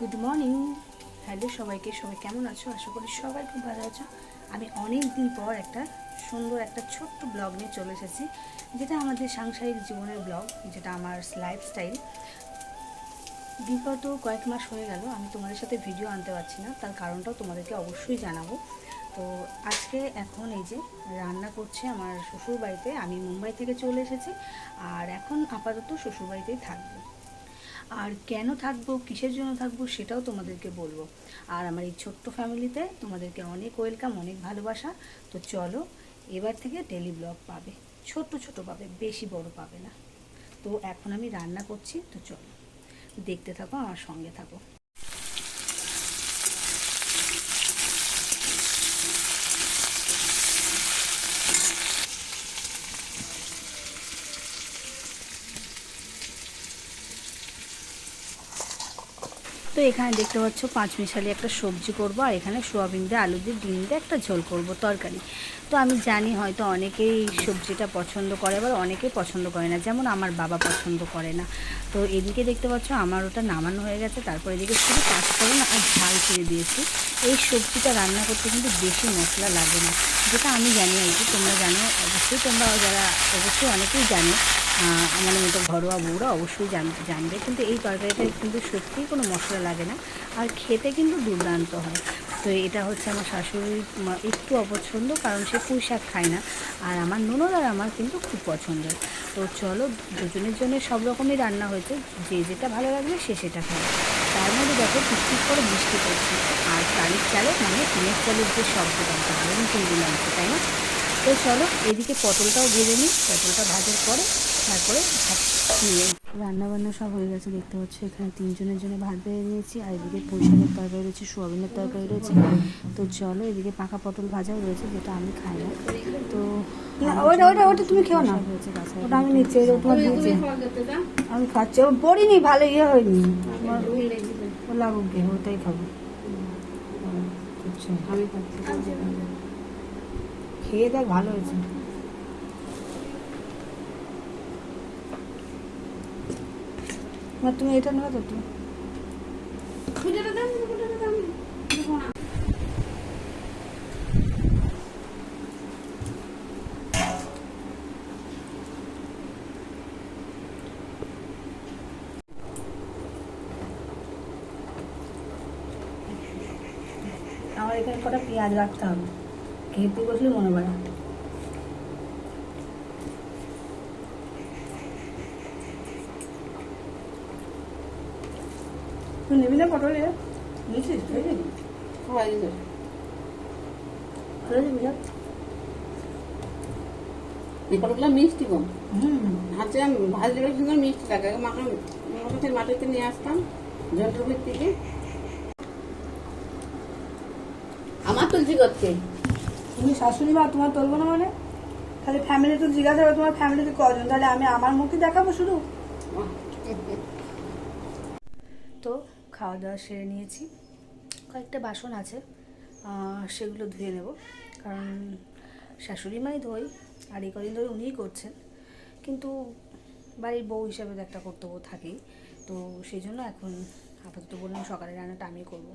Good morning hello সবাইকে, সবাই কেমন আছো? আশা করি সবাই খুব ভালো আছো। আমি অনেক দিন পর একটা সুন্দর একটা ছোট্ট ব্লগ নিয়ে চলে এসেছি, যেটা আমাদের সাংসারিক জীবনের ব্লগ, যেটা আমার লাইফস্টাইল বিগত কয়েক মাস হয়ে গেল, আমি তোমাদের সাথে ভিডিও আনতে পারছি না, তার কারণটাও তোমাদেরকে অবশ্যই জানাব। তো আজকে এখন এই যে রান্না করছে আমার শ্বশুর বাড়িতে আমি মুম্বাই থেকে চলে এসেছি, আর এখন আপাতত শ্বশুর বাড়িতেই থাকব। আর কেন থাকব, কিসের জন্য থাকব সেটাও তোমাদেরকে বলব। আর আমার এই ছোট্ট ফ্যামিলিতে তোমাদেরকে অনেক ওয়েলকাম অনেক ভালোবাসা। তো চলো, এবার থেকে ডেলি ব্লগ পাবে। ছোট ছোট পাবে, বেশি বড় পাবে না। তো এখন আমি রান্না করছি, তো চলো। দেখতে থাকো, আমার সঙ্গে থাকো। তো এখানে দেখতে পাচ্ছ পাঁচ মিশালি একটা সবজি করব, আর এখানে সোয়াবিন দিয়ে, আলু দিয়ে, ডিম দিয়ে একটা ঝোল করব তরকারি। তো আমি জানি হয়তো অনেকেই সবজিটা পছন্দ করে, আবার অনেকেই পছন্দ করে না, যেমন আমার বাবা পছন্দ করে না। তো এদিকে দেখতে পাচ্ছ আমার ওটা নামানো হয়ে গেছে, তারপর এদিকে শুধু পাঁচফোড়ন আর ঝাল ছেড়ে দিয়েছি। এই সবজিটা রান্না করতে কিন্তু বেশি মশলা লাগে না, যেটা আমি জানি আর কি, তোমরা জানো, অবশ্যই তোমরা যারা, অবশ্যই অনেকেই জানো। আহ, আমাদের মতো ঘরোয়া বউরা অবশ্যই জান- জানবে। কিন্তু এই তরকারিটা কিন্তু সত্যিই কোনো মশলা লাগে না। আর খেতে কিন্তু দুর্দান্ত হয়। তো এটা হচ্ছে আমার শাশুড়ির একটু অপছন্দ কারণ সে পুঁই শাক খায় না। আর আমার ননদ আর আমার কিন্তু খুব পছন্দের তো চলো দুজনের জন্য সব রকমই রান্না হয়েছে। যে যেটা ভালো লাগবে সে সেটা খাবে। তার মধ্যে দেখো টিকটিক করে বৃষ্টি পড়ছে আর চালের চালে মানে টিনের চালের যে শব্দটা দারুণ কিন্তু লাগছে তাই না? তো চলো এদিকে পটলটাও ভেজে নিই। পটলটা ভাজার পরে তারপরে রান্না বান্না সব হয়ে গেছে দেখতে পাচ্ছ এখানে তিনজনের জন্য ভাত বেড়ে নিয়েছি আর এদিকে পুঁইশাকের তরকারি রয়েছে সোয়াবিনের তরকারি রয়েছে। তো চলো এদিকে পাকা পটল ভাজাও রয়েছে যেটা আমি খাই না। তো ওটা ওটা ওটা তুমি খেও না। ওটা আমি নিচ্ছি ওটা তোমার দিয়েছি। আমি খাচ্ছি ও পড়িনি ভালো ইয়ে হয়নি। ও লাগুক গে ওটাই খাব। খেয়ে দেখ ভালো হয়েছে। এবার তুমি এটা নেবে তো একটু আমার এখানে কটা পেঁয়াজ রাখতে হবে। খেতে বসলে মনে পড়ে। তুই নিবি না পটলে নিয়েছিস? নিবি? মিষ্টি কম হুম। হাতে ভাজলে সুন্দর মিষ্টি লাগে। মাকে মাকে মাটিতে নিয়ে আসতাম ভিত থেকে। আমার তুলসি করছে তুমি শাশুড়ি মা তোমার তুলবো না মানে? খালি ফ্যামিলি তো জিজ্ঞাসা করো তোমার ফ্যামিলিতে কজন? তাহলে আমি আমার মুখে দেখাবো শুধু? তো খাওয়া দাওয়া সেরে নিয়েছি। কয়েকটা বাসন আছে সেগুলো ধুয়ে নেব। কারণ শাশুড়ি মাই ধোই আর এই কদিন ধরে উনিই করছেন। কিন্তু বাড়ির বউ হিসাবে তো একটা কর্তব্য থাকেই। তো সেই জন্য এখন আপাতত বললাম সকালে রান্নাটা আমি করব।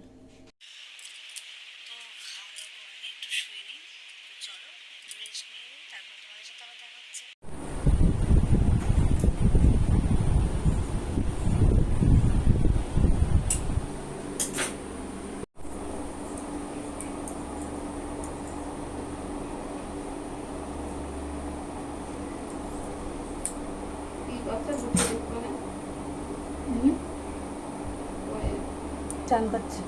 চান পাচ্ছি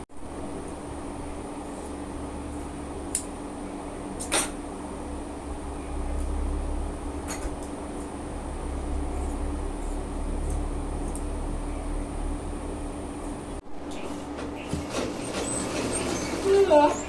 Hello.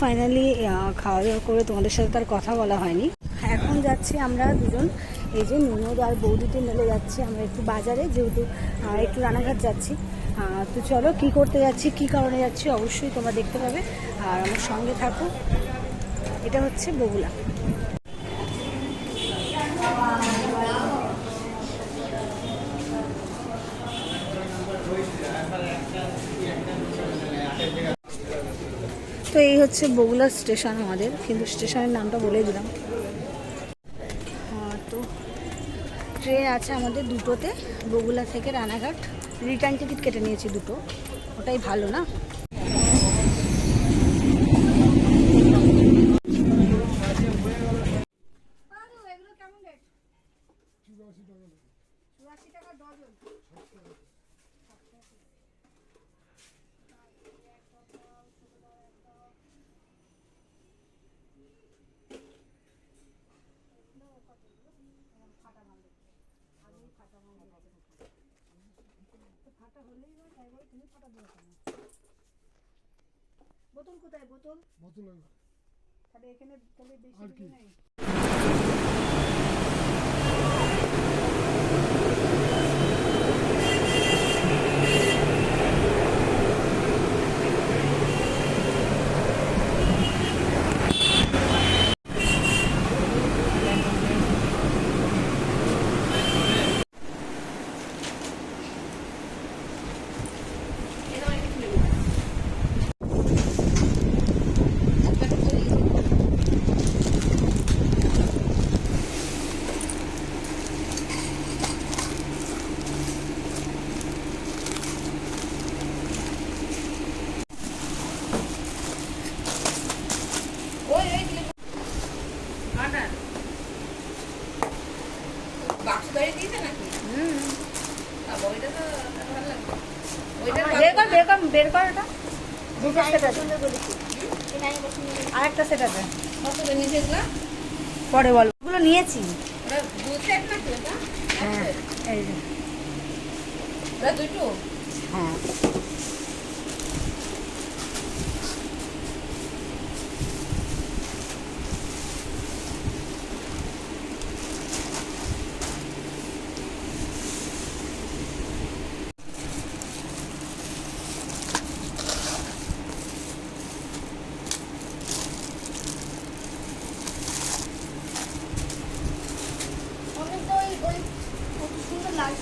ফাইনালি খাওয়া দাওয়া করে তোমাদের সাথে তার কথা বলা হয়নি। এখন যাচ্ছি আমরা দুজন। এই যে ননদ আর বৌদিতে মিলে যাচ্ছি আমরা একটু বাজারে, যেহেতু একটু রানাঘাট যাচ্ছি। তো চলো, কি করতে যাচ্ছি, কি কারণে যাচ্ছি অবশ্যই তোমরা দেখতে পাবে। আর আমার সঙ্গে থাকো। এটা হচ্ছে বগুলা। তো এই হচ্ছে বগুলা স্টেশন আমাদের, কিন্তু স্টেশনের নামটা বলে দিলাম। তো ট্রেন আছে আমাদের দুটোতে বগুলা থেকে রানাঘাট। রিটার্ন টিকিট কেটে নিয়েছি দুটো, ওটাই ভালো না? বোতল কোথায়? বোতল? বোতল তাহলে এখানে তাহলে বেশি নেই। ওটা দুটো সেট আছে। আরেকটা সেট আছে। পরে বল। ওগুলো নিয়েছি। হ্যাঁ এই দুটো? হ্যাঁ।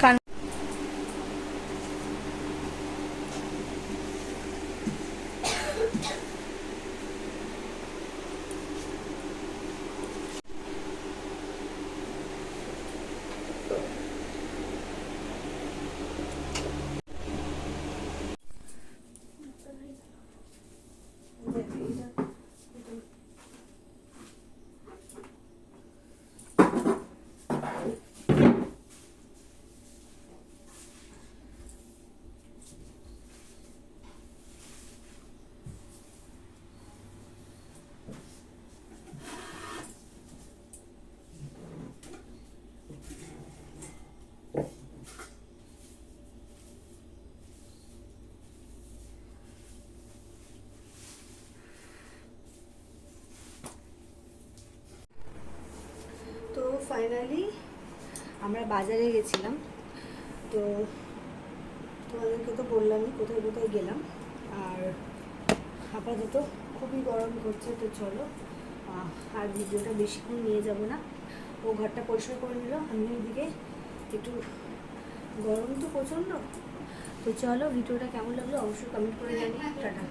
কান তো ফাইনালি আমরা বাজারে গেছিলাম। তো তোমাদেরকে তো বললামই কোথায় কোথায় গেলাম। আর আপাতত খুবই গরম করছে, তো চলো আর ভিডিওটা বেশিক্ষণ নিয়ে যাব না। ও ঘরটা পরিষ্কার করে নিল, আমি ওইদিকে একটু গরম তো প্রচণ্ড। তো চলো, ভিডিওটা কেমন লাগল অবশ্যই কমেন্ট করে জানিয়ে টাটা।